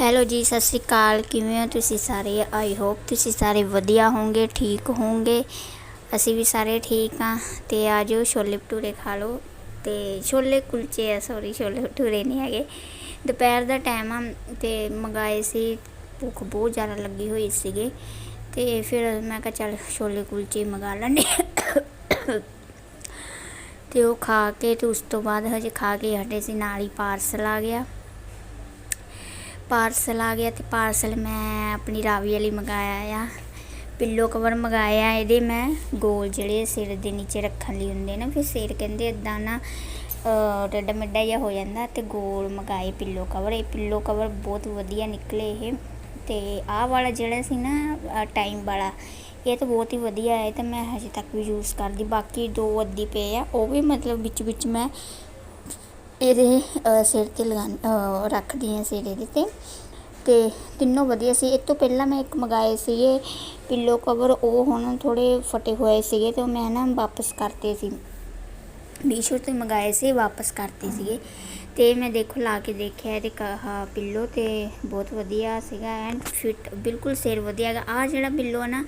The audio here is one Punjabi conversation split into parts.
ਹੈਲੋ ਜੀ, ਸਤਿ ਸ਼੍ਰੀ ਅਕਾਲ। ਕਿਵੇਂ ਹੋ ਤੁਸੀਂ ਸਾਰੇ? ਆਈ ਹੋਪ ਤੁਸੀਂ ਸਾਰੇ ਵਧੀਆ ਹੋਵੋਗੇ, ਠੀਕ ਹੋਵੋਗੇ। ਅਸੀਂ ਵੀ ਸਾਰੇ ਠੀਕ ਆ ਤੇ ਆਜੋ, ਛੋਲੇ ਭਟੂਰੇ ਖਾ ਲਓ। ਤੇ ਛੋਲੇ ਕੁਲਚੇ ਆ ਸੌਰੀ ਛੋਲੇ ਭਟੂਰੇ ਨਹੀਂ ਹੈਗੇ। ਦੁਪਹਿਰ ਦਾ ਟਾਈਮ ਆ, ਤੇ ਮੰਗਾਏ ਸੀ। ਭੁੱਖ ਬਹੁਤ ਜ਼ਿਆਦਾ ਲੱਗੀ ਹੋਈ ਸੀਗੇ। ਤੇ ਫਿਰ ਮੈਂ ਕਿਹਾ, ਚੱਲ ਛੋਲੇ ਕੁਲਚੇ ਮੰਗਾ ਲੈਂਦੇ ਤੇ ਉਹ ਖਾ ਕੇ ਤੇ ਉਸ ਤੋਂ ਬਾਅਦ ਹਜੇ ਖਾ ਕੇ ਹਟੇ ਸੀ, ਨਾਲ ਹੀ ਪਾਰਸਲ ਆ ਗਿਆ। ਪਾਰਸਲ ਆ ਗਿਆ ਤੇ ਪਾਰਸਲ ਮੈਂ ਆਪਣੀ ਰਾਵੀ ਵਾਲੀ ਮੰਗਾਇਆ ਆ। ਪਿੱਲੋ ਕਵਰ ਮੰਗਾਇਆ ਇਹਦੇ ਮੈਂ। ਗੋਲ ਜਿਹੜੇ ਸਿਰ ਦੇ ਨੀਚੇ ਰੱਖਣ ਲਈ ਹੁੰਦੇ ਨਾ ਫਿਰ ਸਿਰ ਕਹਿੰਦੇ ਇਦਾਂ ਨਾ ਅਹ, ਮਿੱਡਾ ਜਿਹਾ ਹੋ ਜਾਂਦਾ ਤੇ ਗੋਲ ਮੰਗਾਏ ਪਿੱਲੋ ਕਵਰ। ਇਹ ਪਿੱਲੋ ਕਵਰ ਬਹੁਤ ਵਧੀਆ ਨਿਕਲੇ ਇਹ। ਤੇ ਆਹ ਵਾਲਾ ਜਿਹੜਾ ਸੀ ਨਾ ਟਾਈਮ ਵਾਲਾ ਇਹ ਤਾਂ ਬਹੁਤ ਹੀ ਵਧੀਆ ਹੈ ਤੇ ਮੈਂ ਹਜੇ ਤੱਕ ਵੀ ਯੂਜ਼ ਕਰਦੀ। ਬਾਕੀ ਦੋ ਅੱਧੀ ਪਏ ਆ ਉਹ ਵੀ ਮਤਲਬ ਵਿੱਚ ਵਿੱਚ ਮੈਂ ਇਹਦੇ ਸਿਰ ਤੇ ਲਗਾ ਰੱਖਦੀ ਹਾਂ ਸਿਰ ਇਹਦੇ ਤੇ। ਤੇ ਤਿੰਨੋਂ ਵਧੀਆ ਸੀ। ਇਹ ਤੋਂ ਪਹਿਲਾਂ ਮੈਂ ਇੱਕ ਮੰਗਾਏ ਸੀਗੇ ਪਿੱਲੋ ਕਵਰ ਉਹ ਹੁਣ ਥੋੜੇ ਫਟੇ ਹੋਏ ਸੀਗੇ ਤੇ ਉਹ ਮੈਂ ਨਾ ਵਾਪਸ ਕਰਤੇ ਸੀ। ਮੀਸ਼ੋ ਤੇ ਮੰਗਾਏ ਸੀ, ਵਾਪਸ ਕਰਤੇ ਸੀਗੇ। ਤੇ ਮੈਂ ਦੇਖੋ, ਲਾ ਕੇ ਦੇਖਿਆ ਇਹਦੇ ਕਹਾ ਪਿੱਲੋ ਤੇ। ਬਹੁਤ ਵਧੀਆ ਸੀਗਾ ਐਂਡ ਫਿਟ, ਬਿਲਕੁਲ ਸਿਰ ਵਧੀਆ ਹੈਗਾ। ਆ ਜਿਹੜਾ ਪਿੱਲੋ ਹੈ ਨਾ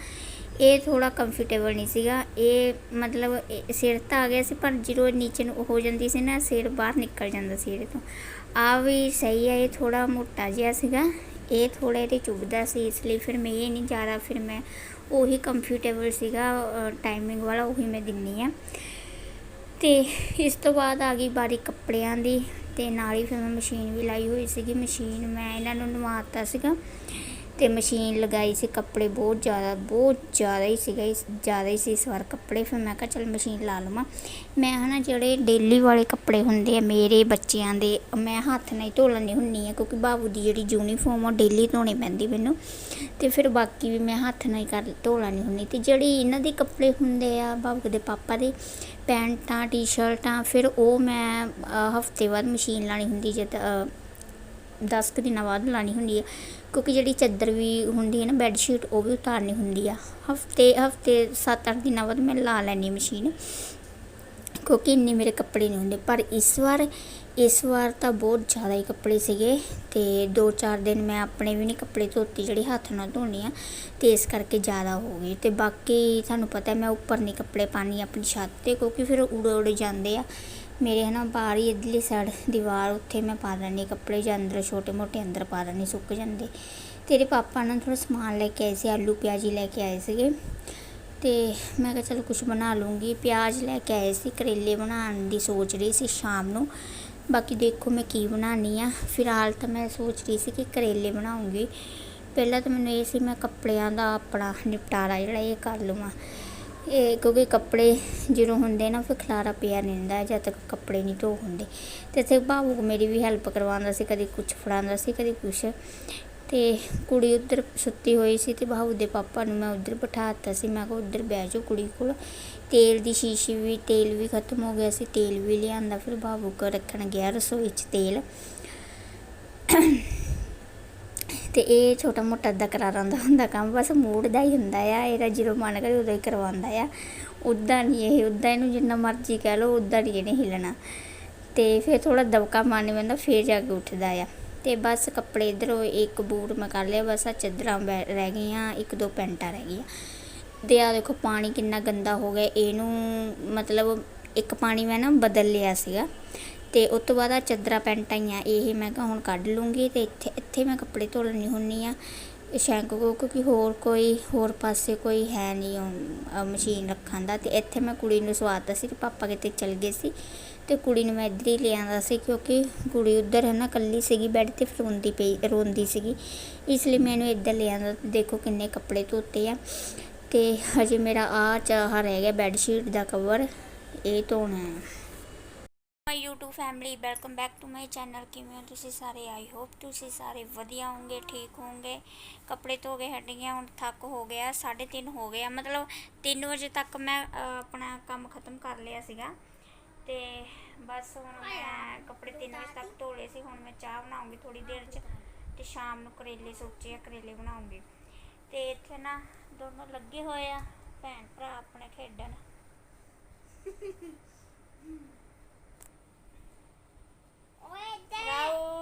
ਇਹ ਥੋੜਾ ਕੰਫਰਟੇਬਲ ਨਹੀਂ ਸੀਗਾ। ਇਹ ਮਤਲਬ ਸਿਰ ਤਾਂ ਆ ਗਿਆ ਸੀ, ਪਰ ਜਦੋਂ ਨੀਚੇ ਨੂੰ ਹੋ ਜਾਂਦੀ ਸੀ ਨਾ, ਸਿਰ ਬਾਹਰ ਨਿਕਲ ਜਾਂਦਾ ਸੀ ਇਹਦੇ ਤੋਂ। ਆ ਵੀ ਸਹੀ ਹੈ ਇਹ ਥੋੜਾ ਮੋਟਾ ਜਿਹਾ ਸੀਗਾ। ਇਹ ਥੋੜਾ ਇਹਦੇ ਚੁੱਭਦਾ ਸੀ, ਇਸ ਲਈ ਫਿਰ ਮੈਂ ਇਹ ਨਹੀਂ ਜ਼ਿਆਦਾ ਫਿਰ ਮੈਂ ਉਹੀ ਕੰਫਰਟੇਬਲ ਸੀਗਾ ਟਾਈਮਿੰਗ ਵਾਲਾ ਉਹੀ ਮੈਂ ਦਿੰਨੀ ਆ। ਤੇ ਇਸ ਤੋਂ ਬਾਅਦ ਆ ਗਈ ਬਾਰੀ ਕੱਪੜਿਆਂ ਦੀ, ਤੇ ਨਾਲ ਹੀ ਫਿਰ ਮੈਂ ਮਸ਼ੀਨ ਵੀ ਲਾਈ ਹੋਈ ਸੀਗੀ। ਮਸ਼ੀਨ ਮੈਂ ਇਹਨਾਂ ਨੂੰ ਨਵਾਤਾ ਸੀਗਾ। ਤੇ ਮਸ਼ੀਨ ਲਗਾਈ ਸੀ ਕੱਪੜੇ ਬਹੁਤ ਜ਼ਿਆਦਾ ਬਹੁਤ ਜ਼ਿਆਦਾ ਹੀ ਸੀਗਾ ਇਸ- ਜ਼ਿਆਦਾ ਹੀ ਸੀ ਇਸ ਵਾਰ ਕੱਪੜੇ। ਫਿਰ ਮੈਂ ਕਿਹਾ ਚਲ ਮਸ਼ੀਨ ਲਾ ਲਵਾਂ। ਮੈਂ ਹਨਾ ਜਿਹੜੇ ਡੇਲੀ ਵਾਲੇ ਕੱਪੜੇ ਹੁੰਦੇ ਆ ਮੇਰੇ ਬੱਚਿਆਂ ਦੇ, ਮੈਂ ਹੱਥ ਨਾਲ ਹੀ ਧੋ ਲੈਂਦੀ ਹੁੰਨੀ ਆ ਕਿਉਂਕਿ ਬਾਬੂ ਦੀ ਜਿਹੜੀ ਯੂਨੀਫਾਰਮ ਉਹ ਡੇਲੀ ਧੋਣੀ ਪੈਂਦੀ ਮੈਨੂੰ। ਤੇ ਫਿਰ ਬਾਕੀ ਵੀ ਮੈਂ ਹੱਥ ਨਾਲ ਹੀ ਕਰ ਧੋ ਲੈਣੀ ਹੁੰਨੀ ਤੇ ਜਿਹੜੀ ਇਹਨਾਂ ਦੇ ਕੱਪੜੇ ਹੁੰਦੇ ਆ ਬਾਬੂ ਦੇ ਪਾਪਾ ਦੇ, ਪੈਂਟਾਂ, ਟੀ-ਸ਼ਰਟਾਂ, ਫਿਰ ਉਹ ਮੈਂ ਹਫ਼ਤੇ ਬਾਅਦ ਮਸ਼ੀਨ ਲਾਣੀ ਹੁੰਦੀ ਜਦ 10 ਕੁ ਦਿਨਾਂ ਬਾਅਦ ਲਾਣੀ ਹੁੰਦੀ ਹੈ ਕਿਉਂਕਿ ਜਿਹੜੀ ਚਾਦਰ ਵੀ ਹੁੰਦੀ ਹੈ ਨਾ ਬੈੱਡ ਸ਼ੀਟ ਉਹ ਵੀ ਉਤਾਰਨੀ ਹੁੰਦੀ ਆ। ਹਫ਼ਤੇ ਹਫ਼ਤੇ 7-8 ਦਿਨਾਂ ਬਾਅਦ ਮੈਂ ਲਾ ਲੈਣੀ ਮਸ਼ੀਨ। ਕਿਉਂਕਿ ਇੰਨੇ ਮੇਰੇ ਕੱਪੜੇ ਨਹੀਂ ਹੁੰਦੇ। ਪਰ ਇਸ ਵਾਰ ਇਸ ਵਾਰ ਤਾਂ ਬਹੁਤ ਜ਼ਿਆਦਾ ਹੀ ਕੱਪੜੇ ਸੀਗੇ ਤੇ 2-4 ਦਿਨ ਮੈਂ ਆਪਣੇ ਵੀ ਨਹੀਂ ਕੱਪੜੇ ਧੋਤੇ ਜਿਹੜੇ ਹੱਥ ਨਾਲ ਧੋਣੇ ਆ ਤੇ ਇਸ ਕਰਕੇ ਜ਼ਿਆਦਾ ਹੋ ਗਏ ਤੇ ਬਾਕੀ ਤੁਹਾਨੂੰ ਪਤਾ ਮੈਂ ਉੱਪਰ ਨਹੀਂ ਕੱਪੜੇ ਪਾਣੀ ਆਪਣੀ ਛੱਤ ਤੇ ਕਿਉਂਕਿ ਫਿਰ ਉੜ ਉੜੇ ਜਾਂਦੇ ਆ। ਮੇਰੇ ਹਨਾ ਬਾਹਰ ਹੀ ਇਧਰਲੀ ਸਾਈਡ ਦੀਵਾਰ ਉੱਥੇ ਮੈਂ ਪਾ ਲੈਂਦੀ ਕੱਪੜੇ ਜਾਂ ਅੰਦਰ ਛੋਟੇ ਮੋਟੇ ਅੰਦਰ ਪਾ ਲੈਂਦੀ ਸੁੱਕ ਜਾਂਦੇ। ਤੇਰੇ ਪਾਪਾ ਨਾਲ ਥੋੜਾ ਸਮਾਨ ਲੈ ਕੇ ਆਏ ਸੀ, ਆਲੂ ਪਿਆਜ਼ੀ ਲੈ ਕੇ ਆਏ ਸੀਗੇ। ਤੇ ਮੈਂ ਕਿਹਾ ਚਲ ਕੁਝ ਬਣਾ ਲੂੰਗੀ। ਪਿਆਜ਼ ਲੈ ਕੇ ਆਏ ਸੀ, ਕਰੇਲੇ ਬਣਾਉਣ ਦੀ ਸੋਚ ਰਹੀ ਸੀ ਸ਼ਾਮ ਨੂੰ। ਬਾਕੀ ਦੇਖੋ ਮੈਂ ਕੀ ਬਣਾਉਣੀ ਆ। ਫਿਲਹਾਲ ਤਾਂ ਮੈਂ ਸੋਚ ਰਹੀ ਸੀ ਕਿ ਕਰੇਲੇ ਬਣਾਉਂਗੀ। ਪਹਿਲਾਂ ਤਾਂ ਮੈਨੂੰ ਇਹ ਸੀ ਮੈਂ ਕੱਪੜਿਆਂ ਦਾ ਆਪਣਾ ਨਿਪਟਾਰਾ ਜਿਹੜਾ ਇਹ ਕਰ ਲਵਾਂ। ਇਹ ਕਿਉਂਕਿ ਕੱਪੜੇ ਜਦੋਂ ਹੁੰਦੇ ਨਾ ਫਿਰ ਖਲਾਰਾ ਪਿਆ ਨਹੀਂ ਰਹਿੰਦਾ, ਜਦ ਤੱਕ ਕੱਪੜੇ ਨਹੀਂ ਧੋ ਹੁੰਦੇ। ਤੇ ਇੱਥੇ ਬਾਬੂ ਮੇਰੀ ਵੀ ਹੈਲਪ ਕਰਵਾਉਂਦਾ ਸੀ, ਕਦੀ ਕੁਝ ਫੜਾਉਂਦਾ ਸੀ, ਕਦੀ ਕੁਛ। ਤੇ ਕੁੜੀ ਉੱਧਰ ਸੁੱਤੀ ਹੋਈ ਸੀ ਤੇ ਬਾਹੂ ਦੇ ਪਾਪਾ ਨੂੰ ਮੈਂ ਉੱਧਰ ਬਿਠਾ ਦਿੱਤਾ ਸੀ। ਮੈਂ ਕਿਹਾ ਉੱਧਰ ਬਹਿ ਜਾਓ ਕੁੜੀ ਕੋਲ। ਤੇਲ ਦੀ ਸ਼ੀਸ਼ੀ ਵੀ, ਤੇਲ ਵੀ ਖਤਮ ਹੋ ਗਿਆ ਸੀ, ਤੇਲ ਵੀ ਲਿਆਂਦਾ। ਫਿਰ ਬਾਬੂ ਕੋ ਰੱਖਣ ਗਿਆ ਰਸੋਈ 'ਚ ਤੇਲ। ਤੇ ਇਹ ਛੋਟਾ ਮੋਟਾ ਦਾ ਕਰਾਉਂਦਾ ਹੁੰਦਾ ਕੰਮ, ਬਸ ਮੂਡ ਦਾ ਹੀ ਹੁੰਦਾ ਆ। ਇਹਦਾ ਜਦੋਂ ਮਨ ਕਰੇ ਉਦੋਂ ਹੀ ਕਰਵਾਉਂਦਾ ਆ। ਉੱਦਾਂ ਨਹੀਂ ਇਹ ਉੱਦਾਂ ਇਹਨੂੰ ਜਿੰਨਾ ਮਰਜ਼ੀ ਕਹਿ ਲਓ ਉੱਦਾਂ ਨਹੀਂ ਇਹਨੇ ਹਿੱਲਣਾ। ਤੇ ਫਿਰ ਥੋੜਾ ਦਬਕਾ ਮਾਰਨੇ ਪੈਂਦਾ, ਫਿਰ ਜਾ ਕੇ ਉੱਠਦਾ ਆ। ਅਤੇ ਬਸ ਕੱਪੜੇ ਇੱਧਰੋਂ ਇੱਕ ਬੂਟ ਮੈਂ ਕਰ ਲਿਆ ਬਸ ਆਹ ਚਾਦਰਾਂ ਬੈ- ਰਹਿ ਗਈਆਂ ਇੱਕ ਦੋ ਪੈਂਟਾਂ ਰਹਿ ਗਈਆਂ। ਅਤੇ ਆਹ ਦੇਖੋ ਪਾਣੀ ਕਿੰਨਾ ਗੰਦਾ ਹੋ ਗਿਆ ਇਹਨੂੰ ਮਤਲਬ ਇੱਕ ਪਾਣੀ ਮੈਂ ਨਾ ਬਦਲ ਲਿਆ ਸੀਗਾ। ਤੇ ਉਸ ਤੋਂ ਬਾਅਦ ਆ ਚੱਦਰਾ ਪੈਂਟਾਂ ਹੀ ਆ ਇਹ ਮੈਂ ਕਿਹਾ ਹੁਣ ਕੱਢ ਲੂੰਗੀ ਤੇ ਇੱਥੇ ਇੱਥੇ ਮੈਂ ਕੱਪੜੇ ਧੋ ਲੈਣੀ ਹੁੰਨੀ ਆ। ਸ਼ੈਂਕ ਕੋ ਕਿਉਂਕਿ ਹੋਰ ਕੋਈ ਹੋਰ ਪਾਸੇ ਕੋਈ ਹੈ ਨਹੀਂ ਉਹ, ਮਸ਼ੀਨ ਰੱਖਣ ਦਾ। ਤੇ ਇੱਥੇ ਮੈਂ ਕੁੜੀ ਨੂੰ ਸਵਾਤਾ ਸੀ ਤੇ ਪਾਪਾ ਕਿਤੇ ਚਲ ਗਏ ਸੀ। ਤੇ ਕੁੜੀ ਨੂੰ ਮੈਂ ਇੱਧਰ ਹੀ ਲੈ ਆਂਦਾ ਸੀ ਕਿਉਂਕਿ ਕੁੜੀ ਉੱਧਰ ਹੈ ਨਾ ਕੱਲੀ ਸੀਗੀ ਬੈੱਡ ਤੇ ਫਿਰ ਰੋਂਦੀ ਪਈ ਰੋਂਦੀ ਸੀਗੀ। ਇਸ ਲਈ ਮੈਨੂੰ ਇੱਧਰ ਲੈ ਆਂਦਾ ਦੇਖੋ ਕਿੰਨੇ ਕੱਪੜੇ ਧੋਤੇ ਆ। ਤੇ ਹਜੇ ਮੇਰਾ ਆ ਚਾਹ ਰਹਿ ਗਿਆ ਬੈੱਡ ਸ਼ੀਟ ਦਾ ਕਵਰ ਇਹ ਧੋਣਾ ਹੈ। My YouTube family welcome back to my channel ਕਿਵੇਂ ਹੋ ਤੁਸੀਂ ਸਾਰੇ? ਆਈ ਹੋਪ ਤੁਸੀਂ ਸਾਰੇ ਵਧੀਆ ਹੋਵੋਗੇ ਠੀਕ ਹੋਵੋਗੇ। ਕੱਪੜੇ ਧੋ ਕੇ ਹਟ ਗਈਆਂ ਹੁਣ ਥੱਕ ਹੋ ਗਿਆ 3:30 ਹੋ ਗਿਆ ਮਤਲਬ 3 ਵਜੇ ਤੱਕ ਮੈਂ ਅ, ਆਪਣਾ ਕੰਮ ਖਤਮ ਕਰ ਲਿਆ ਸੀਗਾ। ਤੇ ਬਸ ਹੁਣ ਮੈਂ ਕੱਪੜੇ 3 ਵਜੇ ਤੱਕ ਧੋ ਲਏ ਸੀ ਹੁਣ ਮੈਂ ਚਾਹ ਬਣਾਉਂਗੀ ਥੋੜੀ ਦੇਰ ਚ ਤੇ ਸ਼ਾਮ ਨੂੰ ਕਰੇਲੇ ਸੋਚੇ ਆ ਕਰੇਲੇ ਬਣਾਉਂਗੀ। ਤੇ ਇੱਥੇ ਨਾ ਦੋਨੋਂ ਲੱਗੇ ਹੋਏ ਆ ਭੈਣ ਭਰਾ ਆਪਣੇ ਖੇਡਣ। ਰਾਉ ਰਾਵੀ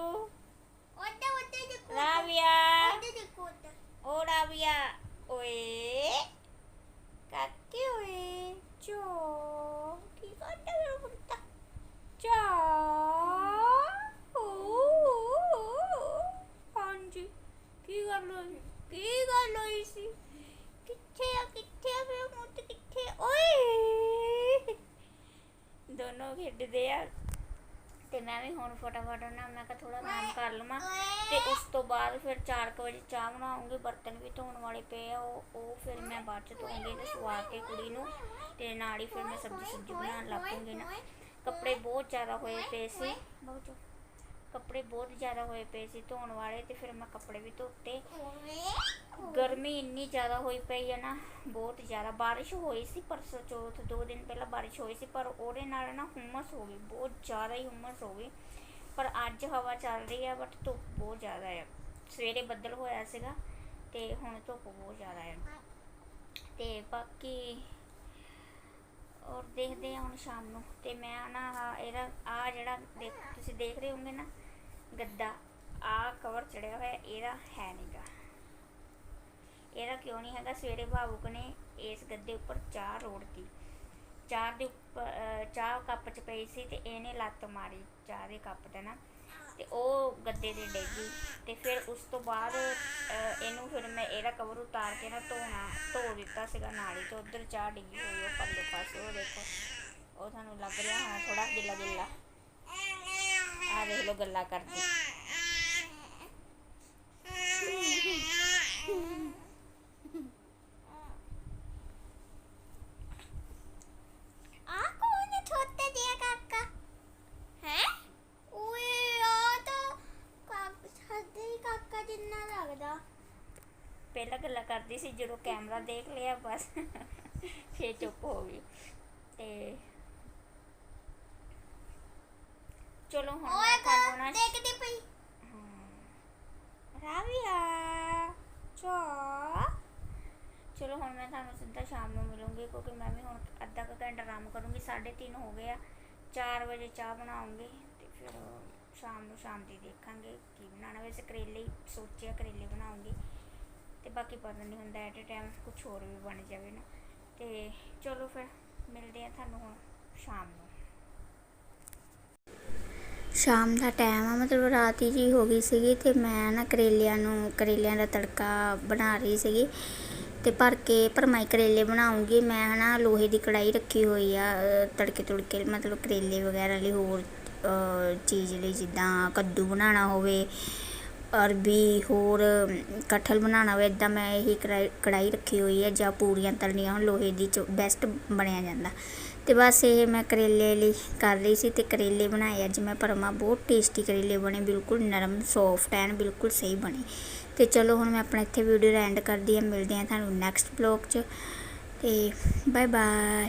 ਮੈਂ ਵੀ ਹੁਣ ਫਟਾਫਟ ਨਾ, ਮੈਂ ਕਿਹਾ ਥੋੜਾ ਆਰਾਮ ਕਰ ਲਵਾਂ ਤੇ ਉਸ ਤੋਂ ਬਾਅਦ ਫਿਰ 4 ਵਜੇ ਚਾਹ ਬਣਾਉਂਗੀ, ਬਰਤਨ ਵੀ ਧੋਣ ਵਾਲੇ ਪਏ ਆ, ਉਹ ਉਹ ਫਿਰ ਮੈਂ ਬਾਅਦ ਚ ਧੋਉਂਗੀ ਤੇ ਸਵਾ ਕੇ ਕੁੜੀ ਨੂੰ ਤੇ ਨਾਲ ਹੀ ਫਿਰ ਮੈਂ ਸਬਜ਼ੀ ਸੁਬਜ਼ੀ ਬਣਾਉਣ ਲੱਗ ਪਊਂਗੀ ਨਾ। ਕੱਪੜੇ ਬਹੁਤ ਜ਼ਿਆਦਾ ਹੋਏ ਪਏ ਸੀ। ਬਹੁਤ ਕੱਪੜੇ ਬਹੁਤ ਜ਼ਿਆਦਾ ਹੋਏ ਪਏ ਸੀ ਧੋਣ ਵਾਲੇ ਤੇ ਫਿਰ ਮੈਂ ਕੱਪੜੇ ਵੀ ਧੋਤੇ। ਗਰਮੀ ਇੰਨੀ ਜ਼ਿਆਦਾ ਹੋਈ ਪਈ ਹੈ ਨਾ ਬਹੁਤ ਜ਼ਿਆਦਾ। ਬਾਰਿਸ਼ ਹੋਈ ਸੀ ਪਰਸੋਂ ਚੌਥ ਦੋ ਦਿਨ ਪਹਿਲਾਂ ਬਾਰਿਸ਼ ਹੋਈ ਸੀ ਪਰ ਉਹਦੇ ਨਾਲ ਨਾ ਹੁਮਸ ਹੋ ਗਈ ਬਹੁਤ ਜ਼ਿਆਦਾ ਹੀ ਹੁਮਸ ਹੋ ਗਈ। ਪਰ ਅੱਜ ਹਵਾ ਚੱਲ ਰਹੀ ਹੈ ਬਟ ਧੁੱਪ ਬਹੁਤ ਜ਼ਿਆਦਾ ਹੈ ਸਵੇਰੇ ਬੱਦਲ ਹੋਇਆ ਸੀਗਾ ਤੇ ਹੁਣ ਧੁੱਪ ਬਹੁਤ ਜ਼ਿਆਦਾ ਹੈ ਤੇ ਬਾਕੀ ਔਰ ਦੇਖਦੇ ਹਾਂ ਹੁਣ ਸ਼ਾਮ ਨੂੰ। ਤੇ ਮੈਂ ਨਾ ਆਹ ਇਹਦਾ ਆ ਜਿਹੜਾ ਦੇਖ, ਤੁਸੀਂ ਦੇਖ ਰਹੇ ਹੋਗੇ ਨਾ, ਗੱਦਾ ਆ ਕਵਰ ਚੜਿਆ ਹੋਇਆ, ਇਹਦਾ ਹੈ ਨਹੀਂਗਾ ਇਹਦਾ ਕਿਉਂ ਨਹੀਂ ਹੈਗਾ? ਸਵੇਰੇ ਭਾਵੁਕ ਨੇ ਇਸ ਗੱਦੇ ਉੱਪਰ ਚਾਹ ਰੋੜਤੀ ਚਾਹ ਦੇ ਉੱਪਰ ਚਾਹ ਕੱਪ ਚ ਪਈ ਸੀ ਤੇ ਇਹਨੇ ਲੱਤ ਮਾਰੀ, ਚਾਹ ਦੇ ਕੱਪ ਤੇ ਨਾ। ਤੇ ਉਹ ਗੱਦੇ ਤੇ ਡੇਗੀ ਤੇ ਫਿਰ ਉਸ ਤੋਂ ਬਾਅਦ ਇਹਨੂੰ ਫਿਰ ਮੈਂ ਇਹਦਾ ਕਵਰ ਉਤਾਰ ਕੇ ਨਾ ਧੋਣਾ, ਧੋ ਦਿੱਤਾ ਸੀਗਾ ਨਾਲੀ ਤੇ ਉਧਰ ਚਾਹ ਡਿੱਗੀ ਹੋਈ ਉਹ ਪਰਲੇ ਪਾਸੇ, ਉਹ ਦੇਖੋ। ਉਹ ਤੁਹਾਨੂੰ ਲੱਗ ਰਿਹਾ, ਹਾਂ ਥੋੜਾ ਗਿੱਲਾ ਗਿੱਲਾ ਆ ਦੇਖ ਲੋ ਗੱਲਾਂ ਕਰਦੇ ਆ ਕੌਣ ਹੈ ਛੋਟੇ ਜਿਹਾ ਕਾਕਾ ਹੈ ਓਏ ਆ ਤਾਂ ਕਾਕਾ ਸਾਡੇ ਹੀ ਕਾਕਾ ਜਿੰਨਾ ਲੱਗਦਾ ਪਹਿਲਾਂ ਕਰਦੀ ਸੀ ਜਦੋਂ ਕੈਮਰਾ ਦੇਖ ਲਿਆ ਬਸ। ਫੇਰ ਚੁੱਪ ਹੋ ਗਈ। ਤੇ ਚਲੋ ਹੁਣ ਨਾ ਦੇਖਦੀ ਪਈ। ਰਾਵੀਆ ਚੋ। ਚਲੋ ਹੁਣ ਮੈਂ ਤੁਹਾਨੂੰ ਸਿੱਧਾ ਸ਼ਾਮ ਨੂੰ ਮਿਲੂੰਗੀ ਕਿਉਂਕਿ ਮੈਂ ਵੀ ਹੁਣ ਅੱਧਾ ਕੁ ਘੰਟਾ ਆਰਾਮ ਕਰੂੰਗੀ। 3:30 ਹੋ ਗਏ ਆ। 4 ਵਜੇ ਚਾਹ ਬਣਾਉਂਗੀ ਤੇ ਫਿਰ ਸ਼ਾਮ ਨੂੰ ਸ਼ਾਮ ਦੀ ਦੇਖਾਂਗੇ ਕੀ ਬਣਾਉਣਾ। ਵੈਸੇ ਕਰੇਲੇ ਸੋਚਿਆ ਕਰੇਲੇ ਬਣਾਉਂਗੀ। ਤੇ ਬਾਕੀ ਪਤਾ ਨਹੀਂ ਹੁੰਦਾ ਐਟ ਅ ਟਾਈਮ ਕੁਝ ਹੋਰ ਵੀ ਬਣ ਜਾਵੇ ਨਾ। ਤੇ ਚਲੋ ਫਿਰ, ਮਿਲਦੇ ਆ ਤੁਹਾਨੂੰ ਹੁਣ ਸ਼ਾਮ ਨੂੰ। ਸ਼ਾਮ ਦਾ ਟਾਈਮ ਆ, ਮਤਲਬ ਰਾਤ ਹੀ ਜੀ ਹੋ ਗਈ ਸੀਗੀ ਤੇ ਮੈਂ ਨਾ ਕਰੇਲਿਆਂ ਨੂੰ, ਕਰੇਲਿਆਂ ਦਾ ਤੜਕਾ ਬਣਾ ਰਹੀ ਸੀਗੀ ਤੇ ਭਰ ਕੇ ਪਰ ਮੈਂ ਕਰੇਲੇ ਬਣਾਉਂਗੀ, ਮੈਂ ਹਨਾ ਲੋਹੇ ਦੀ ਕੜਾਈ ਰੱਖੀ ਹੋਈ ਆ ਤੜਕੇ ਤੁੜਕੇ ਮਤਲਬ ਕਰੇਲੇ ਵਗੈਰਾ ਲਈ ਹੋਰ ਚੀਜ਼ ਲਈ ਜਿੱਦਾਂ ਕੱਦੂ ਬਣਾਉਣਾ ਹੋਵੇ ਅਰਬੀ ਹੋਰ ਕਟਹਲ ਬਣਾਉਣਾ ਹੋਵੇ ਇੱਦਾਂ ਮੈਂ ਇਹੀ ਕੜਾਈ ਕੜਾਈ ਰੱਖੀ ਹੋਈ ਹੈ, ਜਾਂ ਪੂਰੀਆਂ ਤਲਣੀਆਂ ਹੋਣ, ਲੋਹੇ ਦੀ ਚ ਬੈਸਟ ਬਣਿਆ ਜਾਂਦਾ। ਅਤੇ ਬਸ ਇਹ ਮੈਂ ਕਰੇਲੇ ਲਈ ਕਰ ਰਹੀ ਸੀ ਅਤੇ ਕਰੇਲੇ ਬਣਾਏ। ਅੱਜ ਮੈਂ ਪਰਮਾ ਬਹੁਤ ਟੇਸਟੀ ਕਰੇਲੇ ਬਣੇ, ਬਿਲਕੁਲ ਨਰਮ ਸੌਫਟ ਐਨ ਬਿਲਕੁਲ ਸਹੀ ਬਣੇ। ਤੇ ਚਲੋ ਹੁਣ ਮੈਂ ਆਪਣਾ ਇੱਥੇ ਵੀਡੀਓ ਐਂਡ ਕਰਦੀ ਹਾਂ। ਮਿਲਦੇ ਹਾਂ ਤੁਹਾਨੂੰ ਨੈਕਸਟ ਬਲੌਗ 'ਚ। ਤੇ ਬਾਏ ਬਾਏ